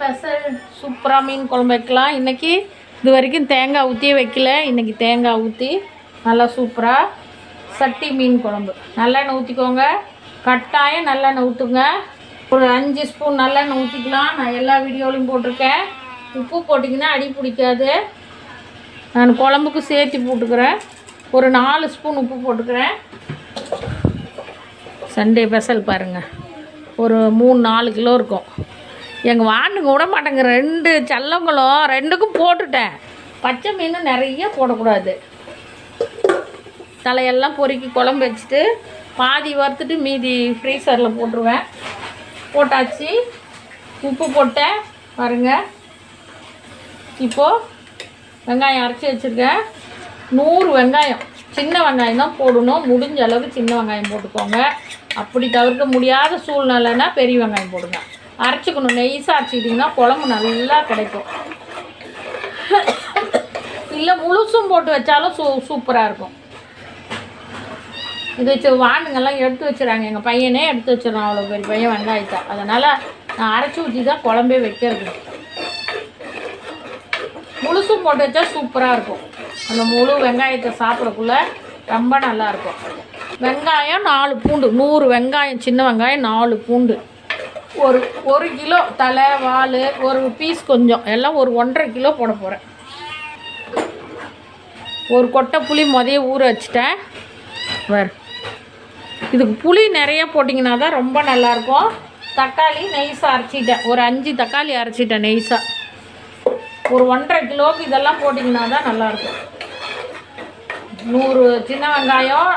Special சூப்பராக மீன் குழம்பு வைக்கலாம். இன்றைக்கி இது வரைக்கும் தேங்காய் ஊற்றியே வைக்கல. இன்றைக்கி தேங்காய் ஊற்றி நல்லா சூப்பராக சட்டி மீன் குழம்பு. நல்லெண்ணெய் ஊற்றிக்கோங்க கட்டாயம் நல்லெண்ணெய் ஊற்றுங்க ஒரு அஞ்சு ஸ்பூன் நல்லெண்ணெய் ஊற்றிக்கலாம் நான் எல்லா வீடியோலையும் போட்டிருக்கேன். உப்பு போட்டிங்கன்னா அடி பிடிக்காது. நான் குழம்புக்கு சேர்த்து போட்டுக்கிறேன். ஒரு நாலு ஸ்பூன் உப்பு போட்டுக்கிறேன். சண்டே ஸ்பெஷல் பாருங்கள் ஒரு மூணு நாலு கிலோ இருக்கும். எங்கள் வாண்டுங்க விட மாட்டேங்க. ரெண்டு சல்லங்களும் ரெண்டுக்கும் போட்டுட்டேன். பச்சை மீன் நிறைய போடக்கூடாது. தலையெல்லாம் பொறுக்கி குழம்பு வச்சுட்டு பாதி வறுத்துட்டு மீதி ஃப்ரீசரில் போட்டுருவேன். போட்டாச்சு. உப்பு போட்டேன். பாருங்க. இப்போது வெங்காயம் அரைச்சி வச்சுருக்கேன். நூறு வெங்காயம். சின்ன வெங்காயம் தான் போடணும். முடிஞ்ச அளவுக்கு சின்ன வெங்காயம் போட்டுக்கோங்க. அப்படி தவிர்க்க முடியாத சூழ்நிலைன்னா பெரிய வெங்காயம் போடுங்க. அரைச்சிக்கணும். நெய்ஸாக அரைச்சிக்கிட்டிங்கன்னா குழம்பு நல்லா கிடைக்கும். இல்லை முழுசும் போட்டு வச்சாலும் சூ சூப்பராக இருக்கும். இது வச்சு வாண்டுங்கெல்லாம் எடுத்து வச்சுறாங்க. எங்கள் பையனே எடுத்து வச்சிடறான். அவ்வளோ பெரிய பையன் வெங்காயத்தை அதனால் நான் அரைச்சி ஊற்றி தான் குழம்பே வைக்கிறது. முழுசும் போட்டு வச்சா சூப்பராக இருக்கும். அந்த முழு வெங்காயத்தை சாப்பிடக்குள்ள ரொம்ப நல்லாயிருக்கும் வெங்காயம் நாலு பூண்டு. நூறு வெங்காயம் சின்ன வெங்காயம் நாலு பூண்டு. ஒரு ஒரு கிலோ தலை வால் ஒரு பீஸ் கொஞ்சம். எல்லாம் ஒரு ஒன்றரை கிலோ போட போகிறேன் ஒரு கொட்டை புளி முதைய ஊற வச்சுட்டேன். வேறு இதுக்கு புளி நிறைய போட்டிங்கன்னா தான் ரொம்ப நல்லாயிருக்கும். தக்காளி நெய்ஸாக அரைச்சிட்டேன். ஒரு அஞ்சு தக்காளி அரைச்சிட்டேன் நெய்ஸாக ஒரு ஒன்றரை கிலோவுக்கு இதெல்லாம் போட்டிங்கன்னா தான் நல்லாயிருக்கும். நூறு சின்ன வெங்காயம்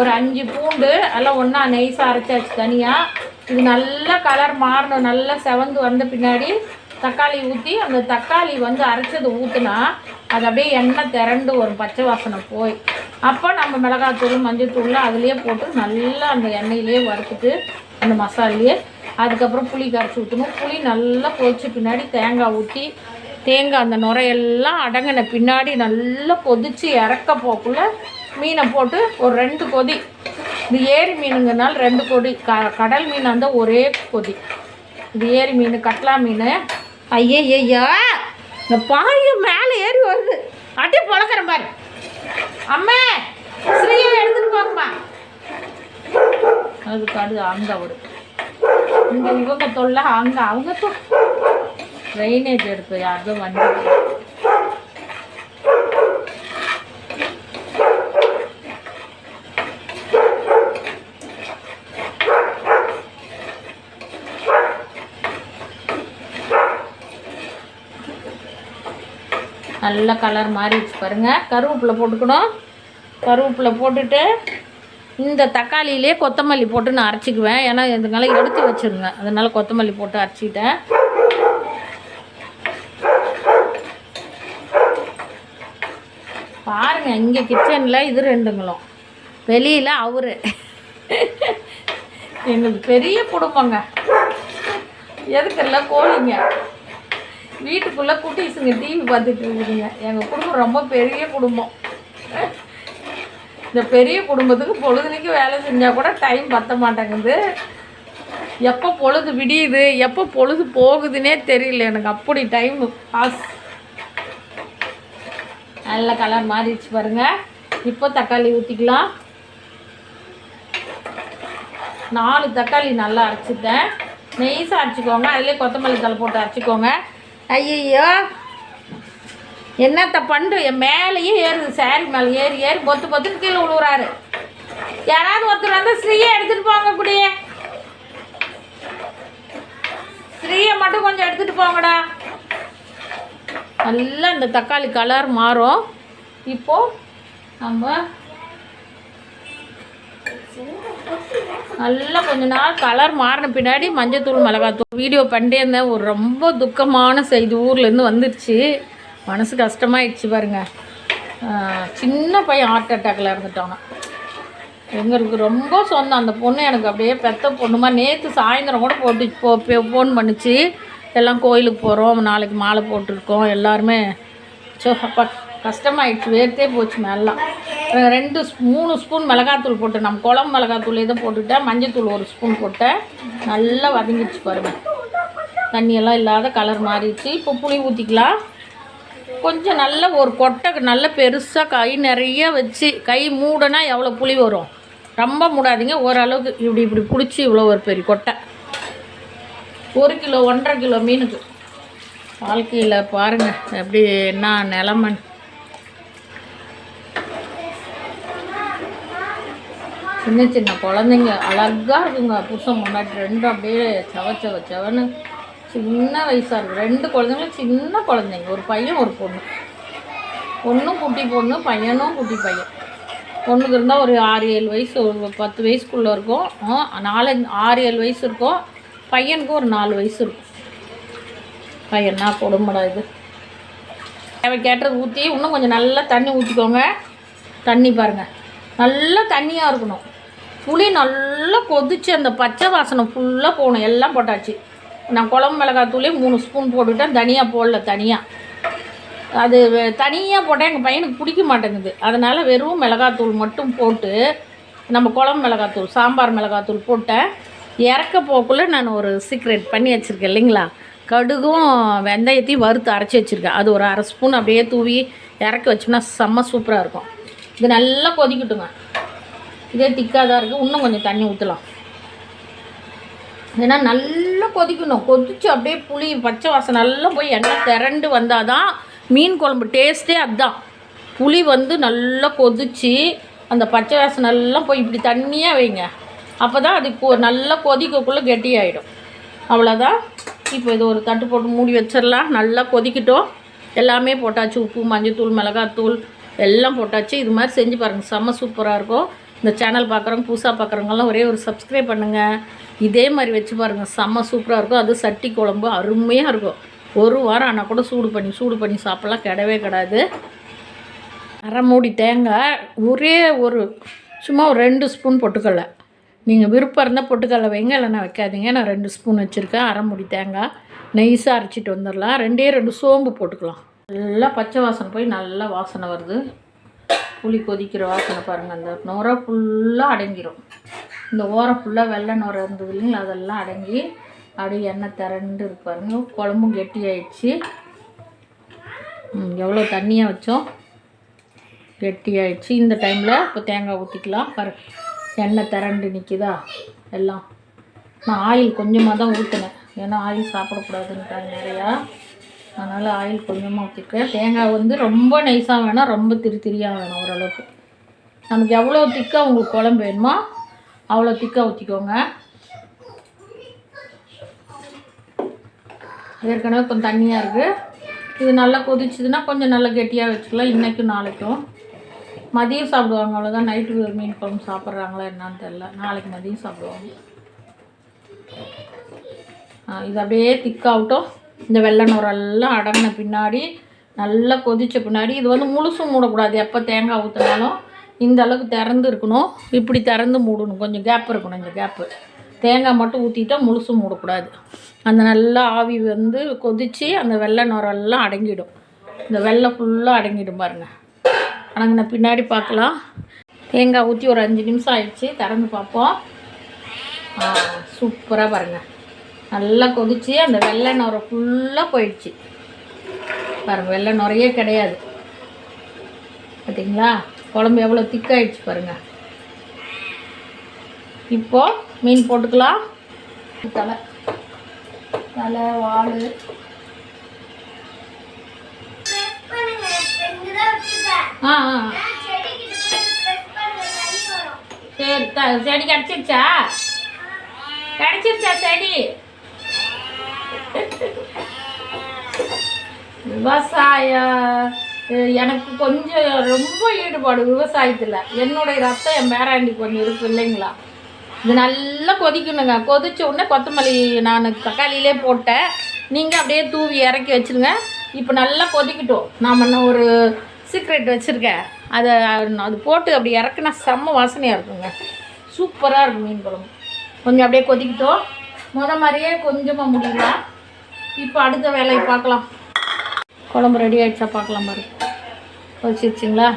ஒரு அஞ்சு பூண்டு எல்லாம் ஒன்றா நெய்ஸாக அரைச்சாச்சு தனியாக இது நல்லா கலர் மாறணும். நல்லா செவந்து வந்த பின்னாடி தக்காளி ஊற்றி அந்த தக்காளி வந்து அரைச்சது ஊற்றுனா அது அப்படியே எண்ணெய் திரண்டு ஒரு பச்சை வாசனை போய். அப்போ நம்ம மிளகாத்தூள் மஞ்சள்தூள்லாம் அதுலேயே போட்டு நல்லா அந்த எண்ணெயிலே வறுத்துட்டு அந்த மசாலையே அதுக்கப்புறம் புளி கரைச்சி ஊற்றணும் புளி நல்லா கொதிச்ச பின்னாடி தேங்காய் ஊற்றி தேங்காய் அந்த நுரையெல்லாம் அடங்கின பின்னாடி நல்லா கொதித்து இறக்க போக்குள்ள மீனை போட்டு ஒரு ரெண்டு கொதி இது ஏரி மீனுங்கனால ரெண்டு கொடி. க கடல் மீன் அந்த ஒரே கொதி இது ஏரி மீன் கட்லா மீன். ஐயய்யா! இந்த பாய மேலே ஏறி வருது. அட்டி பொழக்கிறேன் பாரு அம்மா ஸ்ரீயை எடுத்துட்டு போங்கம்மா. அதுக்கு அது அங்கே ஒரு இங்கே இவங்க தொல்லை அங்கே அவங்க தொ ட்ரைனேஜ் எடுப்பு யாருக்கும் வந்து நல்ல கலர் மாறிடுச்சு பாருங்கள் கருவேப்பிலை போட்டுக்கணும். கருவேப்பிலை போட்டுட்டு இந்த தக்காளியிலே கொத்தமல்லி போட்டு நான் அரைச்சிக்குவேன். ஏன்னா இதுங்கெல்லாம் எடுத்து வச்சுருங்க அதனால் கொத்தமல்லி போட்டு அரைச்சிட்டேன். பாருங்கள் இங்கே கிச்சனில் இது ரெண்டுங்களும். வெளியில் அவரு. எங்களுக்கு பெரிய குடும்பங்க. எதுக்கெல்லாம் கோழிங்க? வீட்டுக்குள்ளே குட்டீஸுங்க டிவி பார்த்துட்டு இருக்குதுங்க. எங்கள் குடும்பம் ரொம்ப பெரிய குடும்பம். இந்த பெரிய குடும்பத்துக்கு பொழுதுனைக்கு வேலை செஞ்சால் கூட டைம் பற்ற மாட்டேங்குது. எப்போ பொழுது விடியுது எப்போ பொழுது போகுதுன்னே தெரியல எனக்கு. அப்படி டைம் பாஸ் நல்ல கலர் மாறிடுச்சு பாருங்கள் இப்போ தக்காளி ஊற்றிக்கலாம் நாலு தக்காளி நல்லா அரைச்சிட்டேன். நெய்ஸாக அரைச்சிக்கோங்க. அதிலே கொத்தமல்லி தலை போட்டு அரைச்சிக்கோங்க. ஐயையோ. என்னத்த பண்டு? என் மேலேயே ஏறுது சாரி மேலே ஏறி ஏறி பொத்து பொத்துன்னு கீழே விழுவுறாரு யாராவது ஒருத்தர் வந்து ஸ்ரீயை எடுத்துகிட்டு போங்க இப்படியே ஸ்ரீயை மட்டும் கொஞ்சம் எடுத்துகிட்டு போங்கடா. நல்லா இந்த தக்காளி கலர் மாறும். இப்போது நம்ம நல்லா கொஞ்ச நாள் கலர் மாறின பின்னாடி மஞ்சத்தூள் மிளகாத்தூள் வீடியோ பண்ணிட்டே இருந்தேன். ஒரு ரொம்ப துக்கமான செய்தி ஊர்லேருந்து வந்துடுச்சு மனசு கஷ்டமாயிடுச்சு பாருங்க. சின்ன பையன் ஹார்ட் அட்டாக்ல இருந்துட்டாங்க எங்களுக்கு ரொம்ப சொந்தம். அந்த பொண்ணு எனக்கு அப்படியே பெத்த பொண்ணுமா நேற்று சாயந்தரம் கூட போட்டு போ ஃபோன் பண்ணிச்சு. எல்லாம் கோயிலுக்கு போகிறோம் நாளைக்கு மாலை போட்டிருக்கோம். எல்லாருமே சோ அப்பா கஷ்டமாயிடுச்சு. வேர்த்தே போச்சு மேலாம் ரெண்டு ஸ்- மூணு ஸ்பூன் மிளகாத்தூள் போட்டு நம்ம குழம்பு மிளகாத்தூள் இதை போட்டுட்டேன் மஞ்சத்தூள் ஒரு ஸ்பூன் போட்டேன். நல்லா வதங்கிடுச்சு பாருங்கள் தண்ணியெல்லாம் இல்லாத கலர் மாறிடுச்சு. இப்போ புளி ஊற்றிக்கலாம் கொஞ்சம் நல்ல ஒரு கொட்டை நல்ல பெருசாக கை நிறைய வச்சு கை மூடனா எவ்வளோ புளி வரும்? ரொம்ப மூடாதீங்க. ஓரளவுக்கு இப்படி இப்படி பிடிச்சி இவ்வளோ ஒரு பெரிய கொட்டை. ஒரு கிலோ ஒன்றரை கிலோ மீனுக்கு. வாழ்க்கையில் பாருங்கள் எப்படி என்ன நிலமன் சின்ன சின்ன குழந்தைங்க அழகாக இருக்குங்க. புருஷன் முன்னாடி ரெண்டும் அப்படியே செவ செவ செவன்னு சின்ன வயசாக இருக்குது ரெண்டு குழந்தைங்களும் சின்ன குழந்தைங்க. ஒரு பையன் ஒரு பொண்ணு. பொண்ணும் குட்டி பொண்ணு பையனும் குட்டி பையன். பொண்ணுக்கு இருந்தால் ஒரு ஆறு ஏழு வயசு ஒரு பத்து வயசுக்குள்ளே இருக்கும். ஆ, நாலு ஆறு ஏழு வயசு இருக்கும். பையனுக்கு ஒரு நாலு வயசு இருக்கும். பையனா கொடுமடா இது. தேவை கேட்டது ஊற்றி இன்னும் கொஞ்சம் நல்லா தண்ணி ஊற்றிக்கோங்க தண்ணி பாருங்கள் நல்லா தண்ணியாக இருக்கணும். புளி நல்லா கொதிச்சு அந்த பச்சை வாசனை ஃபுல்லாக போகணும். எல்லாம் போட்டாச்சு. நான் குழம்பு மிளகாத்தூளே மூணு ஸ்பூன் போட்டுவிட்டேன் தனியாக போடல தனியாக அது தனியாக போட்டால் எங்கள் பையனுக்கு பிடிக்க மாட்டேங்குது. அதனால் வெறும் மிளகாத்தூள் மட்டும் போட்டு நம்ம குழம்பு மிளகாத்தூள் சாம்பார் மிளகாத்தூள் போட்டேன். இறக்க போக்குள்ளே நான் ஒரு சீக்ரெட் பண்ணி வச்சுருக்கேன் இல்லைங்களா? கடுகும் வெந்தயத்தையும் வறுத்து அரைச்சி வச்சுருக்கேன். அது ஒரு அரை ஸ்பூன் அப்படியே தூவி இறக்க வச்சோம்னா செம்ம சூப்பராக இருக்கும். இது நல்லா கொதிக்கட்டுங்க. இதே திக்காக தான் இருக்குது இன்னும் கொஞ்சம் தண்ணி ஊற்றலாம் ஏன்னா நல்லா கொதிக்கணும். கொதிச்சு அப்படியே புளி பச்சை வாசம் நல்லா போய் எண்ணெய் திரண்டு வந்தால் தான் மீன் குழம்பு டேஸ்ட்டே அதுதான். புளி வந்து நல்லா கொதிச்சு அந்த பச்சை வாசம் நல்லா போய் இப்படி தண்ணியாக வைங்க. அப்போ தான் அது கொ- நல்லா கொதிக்கக்குள்ளே கெட்டியாயிடும் அவ்வளோதான் இப்போ இது ஒரு தட்டு போட்டு மூடி வச்சிடலாம். நல்லா கொதிக்கட்டும். எல்லாமே போட்டாச்சு. உப்பு மஞ்சத்தூள் மிளகாத்தூள் எல்லாம் போட்டாச்சு. இது மாதிரி செஞ்சு பாருங்கள் செம்ம சூப்பராக இருக்கும். இந்த சேனல் பார்க்குறவங்க புதுசாக பார்க்குறவங்கலாம் ஒரே ஒரு சப்ஸ்கிரைப் பண்ணுங்கள் இதே மாதிரி வச்சு பாருங்கள் செம்ம சூப்பராக இருக்கும். அது சட்டி குழம்பு அருமையாக இருக்கும். ஒரு வாரம் ஆனால் கூட சூடு பண்ணி சூடு பண்ணி சாப்பிட்லாம். கிடவே கிடாது. அரை மூடி தேங்காய் ஒரே ஒரு சும்மா ஒரு ரெண்டு ஸ்பூன் பொட்டுக்கடலை. நீங்கள் விருப்பம் இருந்தால் பொட்டுக்கடலை வைங்க இல்லைன்னா வைக்காதீங்க. நான் ரெண்டு ஸ்பூன் வச்சுருக்கேன். அரை மூடி தேங்காய். நெய்ஸாக அரைச்சிட்டு வந்துடலாம். ரெண்டே ரெண்டு சோம்பு போட்டுக்கலாம். நல்லா பச்சை வாசனை போய் நல்லா வாசனை வருது. புளி கொதிக்கிற வாசனை பாருங்கள் அந்த நுரை ஃபுல்லாக அடங்கிடும் இந்த ஓரம் ஃபுல்லாக வெள்ளை நுரை இருந்தது இல்லைங்களா? அதெல்லாம் அடங்கி அப்படியே எண்ணெய் திரண்டு இருப்பாருங்க குழம்பும் கெட்டி ஆயிடுச்சு. எவ்வளோ தண்ணியாக வச்சோம்? கெட்டி ஆயிடுச்சு. இந்த டைமில் இப்போ தேங்காய் ஊற்றிக்கலாம் பாரு எண்ணெய் திரண்டு நிற்கிதா எல்லாம். நான் ஆயில் கொஞ்சமாக தான் ஊற்றினேன் ஏன்னா ஆயில் சாப்பிடக்கூடாதுன்ட்டாங்க நிறையா. அதனால் ஆயில் கொஞ்சமாக ஊற்றிருக்கேன் தேங்காய் வந்து ரொம்ப நைஸாக வேணாம் ரொம்ப திரு திரியாக வேணும் ஓரளவுக்கு. நமக்கு எவ்வளோ திக்காக உங்களுக்கு குழம்பு வேணுமோ அவ்வளோ திக்காக ஊற்றிக்கோங்க ஏற்கனவே கொஞ்சம் தண்ணியாக இருக்குது இது நல்லா கொதிச்சுதுன்னா கொஞ்சம் நல்லா கெட்டியாக வச்சுக்கலாம். இன்றைக்கும் நாளைக்கும். மதியம் சாப்பிடுவாங்க அவ்வளோதான் நைட்டு மீன் குழம்பு சாப்பிட்றாங்களா என்னான்னு தெரில நாளைக்கு மதியம் சாப்பிடுவாங்க. இது அப்படியே திக்காகட்டும் இந்த வெள்ளை நுரெல்லாம் அடங்கின பின்னாடி நல்லா கொதித்த பின்னாடி இது வந்து முழுசும் மூடக்கூடாது. எப்போ தேங்காய் ஊற்றினாலும் இந்த அளவுக்கு திறந்து இருக்கணும். இப்படி திறந்து மூடணும். கொஞ்சம் கேப் இருக்கணும் இந்த கேப்பு தேங்காய் மட்டும் ஊற்றிட்டா முழுசும் மூடக்கூடாது. அந்த நல்லா ஆவி வந்து கொதித்து அந்த வெள்ளை நுரெல்லாம் அடங்கிடும். இந்த வெள்ளை ஃபுல்லாக அடங்கிடும் பாருங்கள் அடங்கின பின்னாடி பார்க்கலாம். தேங்காய் ஊற்றி ஒரு அஞ்சு நிமிஷம் ஆயிடுச்சு. திறந்து பார்ப்போம். சூப்பராக பாருங்கள் நல்லா கொதிச்சு அந்த வெள்ளை நுரை ஃபுல்லாக போயிடுச்சு. பாருங்கள் வெள்ளை நுரையே கிடையாது. பார்த்தீங்களா குழம்பு எவ்வளோ திக்காயிடுச்சு பாருங்கள் இப்போது மீன் போட்டுக்கலாம். தலை. தலை வாழ் ஆ ஆ. சரி த செடி கிடச்சிருச்சா? கிடச்சிருச்சா செடி? விவசாயம் எனக்கு கொஞ்சம் ரொம்ப ஈடுபாடு விவசாயத்தில். என்னுடைய ரத்தம் என் பேராண்டி கொஞ்சம் இருக்கு இல்லைங்களா? இது நல்லா கொதிக்கணுங்க. கொதிச்ச உடனே கொத்தமல்லி நான் தக்காளியிலே போட்டேன். நீங்கள் அப்படியே தூவி இறக்கி வச்சுருங்க. இப்போ நல்லா கொதிக்கட்டும். நாம் இன்னும் ஒரு சீக்ரெட் வச்சுருக்கேன். அதை அது போட்டு அப்படி இறக்குனா செம்ம வாசனையாக இருக்குங்க. சூப்பராக இருக்கும் மீன் குழம்பு. கொஞ்சம் அப்படியே கொதிக்கட்டும். முத மாதிரியே கொஞ்சமாக முடியலாம் இப்போ அடுத்த வேலையை பார்க்கலாம். குழம்பு ரெடி ஆகிடுச்சா பார்க்கலாம் பாரு. கொதிச்சிருச்சுங்களா?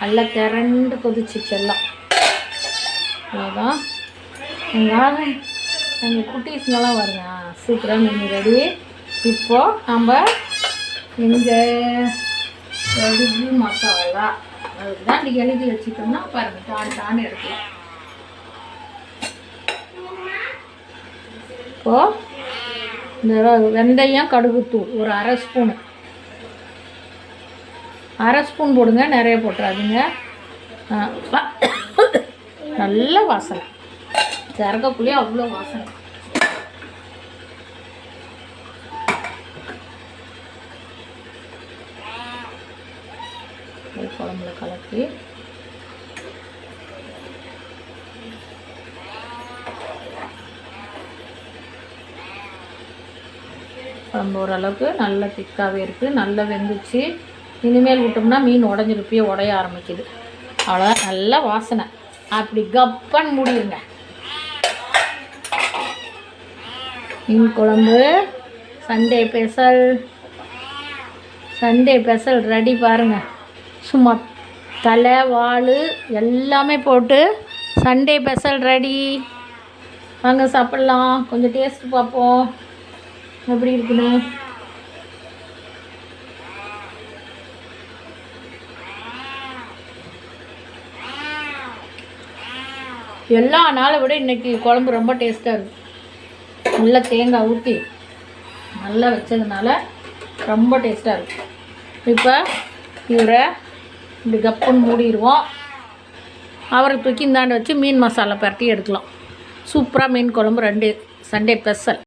நல்லா திரண்டு கொதிச்சிச்சு எல்லாம். அவ்வளோதான் எங்கள் எங்கள் குட்டீஸ்ங்கெல்லாம் வருங்க. சூப்பராக மீன் ரெடி இப்போது நம்ம இந்த கடுகு மசாலா. அதுதான் நீங்கள் எழுதி வச்சுட்டோம்னா பாருங்கள் டான் டான் எடுக்கலாம் இப்போது இந்த வெந்தயம் கடுகுத்தூள் ஒரு அரை ஸ்பூனு அரை ஸ்பூன் போடுங்க நிறைய போட்டுறாதீங்க. நல்ல வாசனை. திறக்கக்குள்ளேயே அவ்வளோ வாசனை. குழம்புல கலக்கி குழம்பு ஓரளவுக்கு நல்ல திக்காகவே இருக்குது நல்லா வெந்துச்சு. இனிமேல் விட்டோம்னா மீன் உடஞ்சிருப்பியே உடைய ஆரம்பிக்குது. அவ்வளோதான் நல்லா வாசனை. அப்படி கப்பன் முடியுங்க மீன் குழம்பு. Sunday special Sunday special ready பாருங்கள் சும்மா தலை வால் எல்லாமே போட்டு சண்டே பெசல் ரெடி. வாங்க சாப்பிட்லாம். கொஞ்சம் டேஸ்ட் பார்ப்போம். எப்படி இருக்குன்னு? எல்லா நாளை விட இன்னைக்கு குழம்பு ரொம்ப டேஸ்ட்டாக இருக்குது நல்லா தேங்காய் ஊற்றி நல்லா வச்சதுனால ரொம்ப டேஸ்ட்டாக இருக்கும் இப்போ இவரை இப்படி கப்புன்னு மூடிடுவோம் அவரை தூக்கி இந்தாண்டு வச்சு மீன் மசாலா பரட்டி எடுக்கலாம். சூப்பராக மீன் குழம்பு ரெண்டு சண்டே ஸ்பெஷல்.